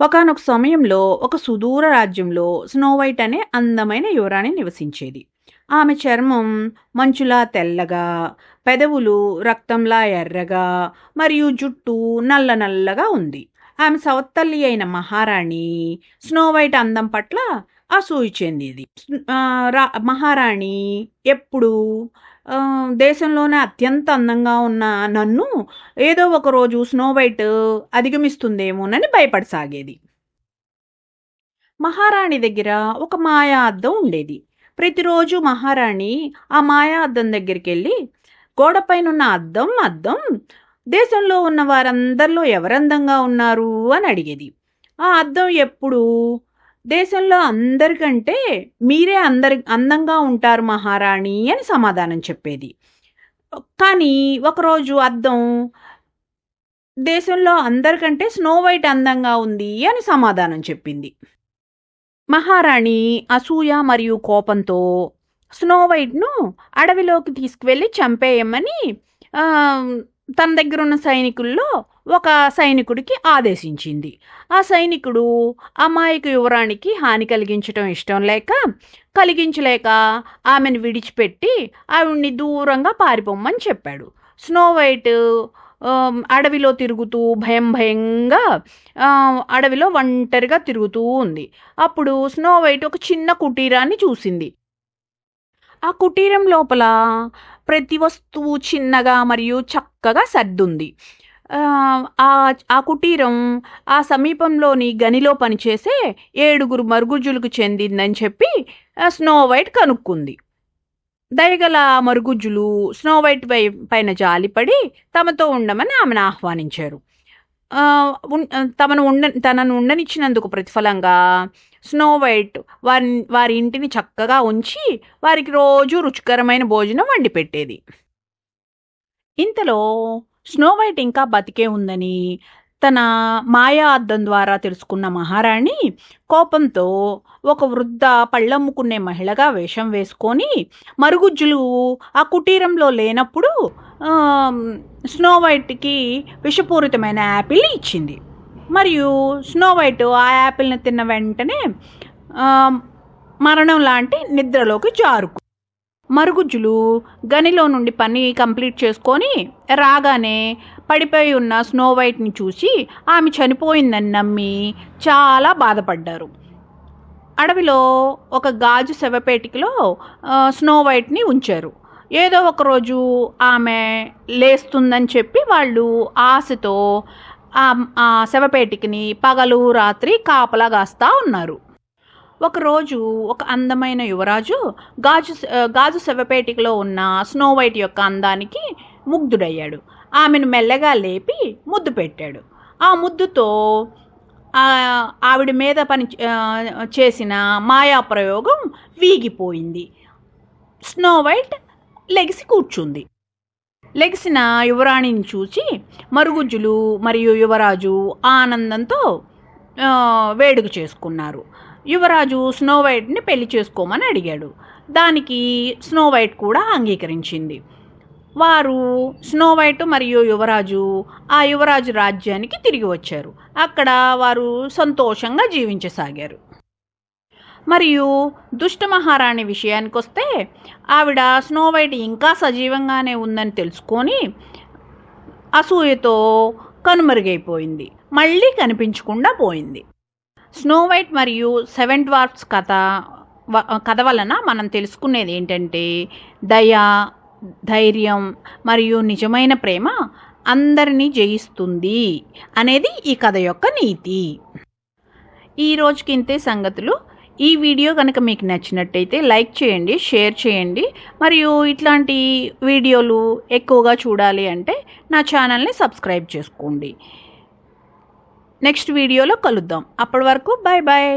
ఒకానొక సమయంలో ఒక సుదూర రాజ్యంలో స్నో వైట్ అనే అందమైన యువరాణి నివసించేది. ఆమె చర్మం మంచులా తెల్లగా పెదవులు రక్తంలా ఎర్రగా మరియు జుట్టు నల్ల నల్లగా ఉంది. ఆమె సవత్తల్లి అయిన మహారాణి స్నోవైట్ అందం పట్ల అసూయ చెందేది. రా- మహారాణి ఎప్పుడు? దేశంలోనే అత్యంత అందంగా ఉన్న నన్ను ఏదో ఒక రోజు అధిగమిస్తుందేమోనని భయపడసాగేది. మహారాణి దగ్గర ఒక మాయా అద్దం ఉండేది. ప్రతిరోజు మహారాణి ఆ మాయా అద్దం దగ్గరికి వెళ్ళి గోడపైనున్న అద్దం అద్దం దేశంలో ఉన్న వారందరిలో ఎవరందంగా ఉన్నారు అని అడిగేది. ఆ అర్థం ఎప్పుడు? దేశంలో అందరికంటే మీరే అందరి అందంగా ఉంటారు మహారాణి అని సమాధానం చెప్పేది. కానీ ఒకరోజు అద్దం దేశంలో అందరికంటే స్నో వైట్ అందంగా ఉంది అని సమాధానం చెప్పింది. మహారాణి అసూయ మరియు కోపంతో స్నో వైట్ను అడవిలోకి తీసుకువెళ్ళి చంపేయమని తన దగ్గర ఉన్న సైనికుల్లో ఒక సైనికుడికి ఆదేశించింది. ఆ సైనికుడు అమాయక యువరానికి హాని కలిగించడం ఇష్టం లేక కలిగించలేక ఆమెను విడిచిపెట్టి ఆవిడ్ని దూరంగా పారిపోమ్మని చెప్పాడు. స్నో వైట్ అడవిలో తిరుగుతూ భయం భయంగా అడవిలో ఒంటరిగా తిరుగుతూ ఉంది. అప్పుడు స్నో వైట్ ఒక చిన్న కుటీరాన్ని చూసింది. ఆ కుటీరం లోపల ప్రతి వస్తువు చిన్నగా మరియు చక్కగా సర్దుంది. ఆ, ఆ కుటీరం ఆ సమీపంలోని గనిలో పనిచేసే ఏడుగురు మరుగుజ్జులకు చెందిందని చెప్పి స్నో వైట్ కనుక్కుంది. దయగల మరుగుజ్జులు స్నో వైట్ పై పైన జాలిపడి తమతో ఉండమని ఆమెను ఆహ్వానించారు. తమను ఉండ తనను ఉండనిచ్చినందుకు ప్రతిఫలంగా స్నో వైట్ వారి వారి ఇంటిని చక్కగా ఉంచి వారికి రోజు రుచికరమైన భోజనం వండి పెట్టేది. ఇంతలో స్నో వైట్ ఇంకా బతికే ఉందని తన మాయా అద్దం ద్వారా తెలుసుకున్న మహారాణి కోపంతో ఒక వృద్ధ పళ్ళమ్ముకునే మహిళగా వేషం వేసుకొని మరుగుజ్జులు ఆ కుటీరంలో లేనప్పుడు స్నో వైట్కి విషపూరితమైన యాపిల్ ఇచ్చింది. మరియు స్నో వైట్ ఆ యాపిల్ని తిన్న వెంటనే మరణం లాంటి నిద్రలోకి జారుకు. మరుగుజ్జులు గనిలో నుండి పని కంప్లీట్ చేసుకొని రాగానే పడిపోయి ఉన్న స్నో వైట్ని చూసి ఆమె చనిపోయిందని నమ్మి చాలా బాధపడ్డారు. అడవిలో ఒక గాజు శవపేటికలో స్నో వైట్ని ఉంచారు. ఏదో ఒక రోజు ఆమె లేస్తుందని చెప్పి వాళ్ళు ఆశతో ఆ ఆ పగలు రాత్రి కాపలా కాస్తా ఉన్నారు. ఒకరోజు ఒక అందమైన యువరాజు గాజు గాజు శవపేటికలో ఉన్న స్నో వైట్ యొక్క అందానికి ముగ్ధుడయ్యాడు. ఆమెను మెల్లగా లేపి ముద్దు పెట్టాడు. ఆ ముద్దుతో ఆవిడ మీద పని చేసిన మాయా ప్రయోగం వీగిపోయింది. స్నో వైట్ లెగిసి కూర్చుంది. లెగిసిన యువరాణిని చూసి మరుగుజ్జులు మరియు యువరాజు ఆనందంతో వేడుక చేసుకున్నారు. యువరాజు స్నో వైట్ని పెళ్ళి చేసుకోమని అడిగాడు. దానికి స్నో వైట్ కూడా అంగీకరించింది. వారు స్నో వైట్ మరియు యువరాజు ఆ యువరాజు రాజ్యానికి తిరిగి వచ్చారు. అక్కడ వారు సంతోషంగా జీవించసాగారు. మరియు దుష్ట మహారాణి విషయానికి వస్తే ఆవిడ స్నో వైట్ ఇంకా సజీవంగానే ఉందని తెలుసుకొని అసూయతో కనుమరుగైపోయింది. మళ్ళీ కనిపించకుండా పోయింది. స్నో వైట్ మరియు సెవెన్ డ్వార్ఫ్స్ కథ కథ వలన మనం తెలుసుకునేది ఏంటంటే దయ ధైర్యం మరియు నిజమైన ప్రేమ అందరినీ జయిస్తుంది అనేది ఈ కథ యొక్క నీతి. ఈ రోజుకి ఇంతే సంగతులు. ఈ వీడియో కనుక మీకు నచ్చినట్టయితే లైక్ చేయండి షేర్ చేయండి. మరియు ఇట్లాంటి వీడియోలు ఎక్కువగా చూడాలి అంటే నా ఛానల్ని సబ్స్క్రైబ్ చేసుకోండి. నెక్స్ట్ వీడియోలో కలుద్దాం. అప్పటి వరకు బాయ్ బాయ్